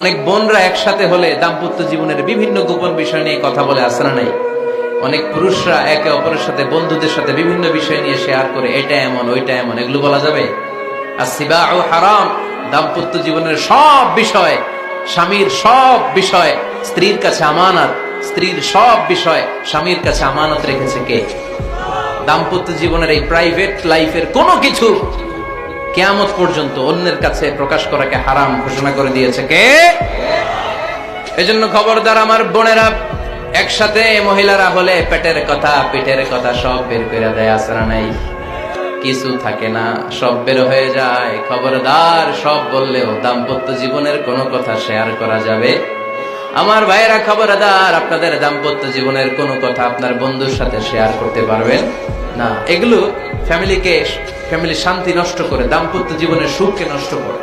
অনেক বোনরা একসাথে হলে দাম্পত্য জীবনের বিভিন্ন গোপন বিষয় নিয়ে কথা বলে আসরা নাই? অনেক পুরুষরা একে অপরের সাথে, বন্ধুদের সাথে বিভিন্ন বিষয় নিয়ে শেয়ার করে, এটা এমন, ওইটা এমন, এগুলো বলা যাবে? আর সিবা ও হারাম, দাম্পত্য জীবনের সব বিষয়, স্বামীর সব বিষয়, স্ত্রীর কাছে আমানত, স্ত্রীর সব বিষয়, স্বামীর কাছে আমানত রেখেছে কে? দাম্পত্য জীবনের এই প্রাইভেট লাইফের কোনো কিছু কেয়ামত পর্যন্ত অন্যের কাছে প্রকাশ করাকে হারাম ঘোষণা করে দিয়েছে কে? এজন্য খবরদার আমার বোনেরা, একসাথে মহিলারা হলে পেটের কথা, পিঠের কথা সব বের করে দেয় আসরা নাই। কিছু থাকে না, সব বের হয়ে যায়। খবরদার সব বললেও দাম্পত্য জীবনের কোনো কথা শেয়ার করা যাবে? আমার ভাইয়েরা খবরদার, আপনাদের দাম্পত্য জীবনের কোনো কথা আপনার বন্ধুর সাথে শেয়ার করতে পারবেন? না, এগুলো ফ্যামিলিকে ফ্যামিলির শান্তি নষ্ট করে দাম্পত্য জীবনের সুখকে নষ্ট করে।